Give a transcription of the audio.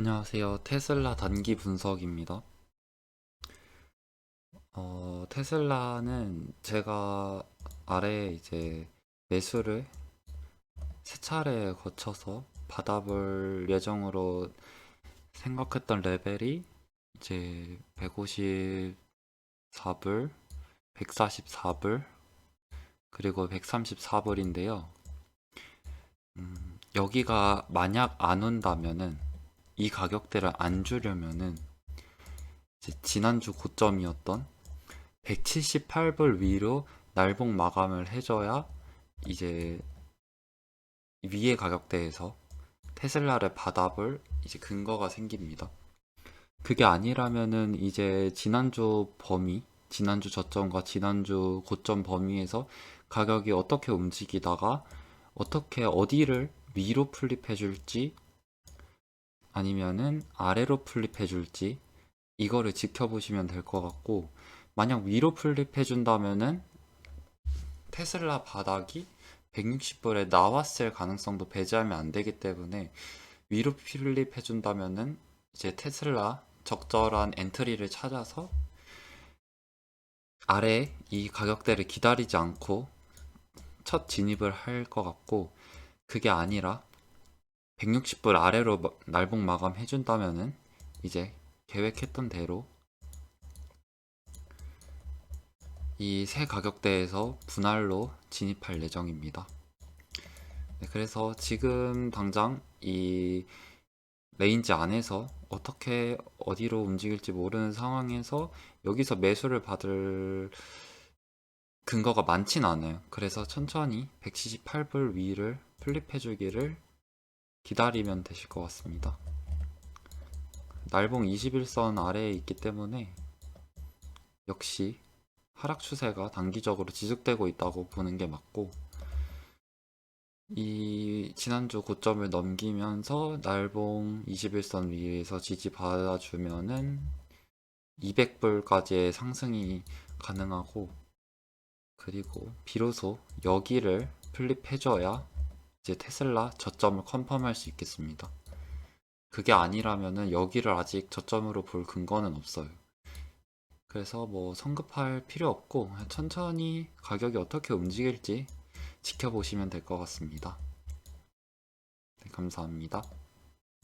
안녕하세요. 테슬라 단기 분석입니다. 어, 테슬라는 제가 아래 이제 매수를 세 차례 거쳐서 받아볼 예정으로 생각했던 레벨이 이제 154불, 144불, 그리고 134불인데요. 음, 여기가 만약 안 온다면은 이 가격대를 안 주려면은 지난주 고점이었던 178불 위로 날봉 마감을 해줘야 이제 위의 가격대에서 테슬라를 받아볼 이제 근거가 생깁니다. 그게 아니라면은 이제 지난주 범위, 지난주 저점과 지난주 고점 범위에서 가격이 어떻게 움직이다가 어떻게 어디를 위로 플립해 줄지 아니면은 아래로 플립해 줄지 이거를 지켜보시면 될 것 같고 만약 위로 플립해 준다면은 테슬라 바닥이 160불에 나왔을 가능성도 배제하면 안 되기 때문에 위로 플립해 준다면은 이제 테슬라 적절한 엔트리를 찾아서 아래 이 가격대를 기다리지 않고 첫 진입을 할 것 같고 그게 아니라 160불 아래로 마- 날봉 마감 해준다면은 이제 계획했던 대로 이 새 가격대에서 분할로 진입할 예정입니다. 네, 그래서 지금 당장 이 레인지 안에서 어떻게 어디로 움직일지 모르는 상황에서 여기서 매수를 받을 근거가 많진 않아요. 그래서 천천히 178불 위를 플립해 주기를 기다리면 되실 것 같습니다. 날봉 21선 아래에 있기 때문에 역시 하락 추세가 단기적으로 지속되고 있다고 보는 게 맞고 이 지난주 고점을 넘기면서 날봉 21선 위에서 지지 받아주면은 200불까지의 상승이 가능하고 그리고 비로소 여기를 플립해줘야 이제 테슬라 저점을 컨펌할 수 있겠습니다. 그게 아니라면은 여기를 아직 저점으로 볼 근거는 없어요. 그래서 뭐 성급할 필요 없고 천천히 가격이 어떻게 움직일지 지켜보시면 될 것 같습니다. 네, 감사합니다.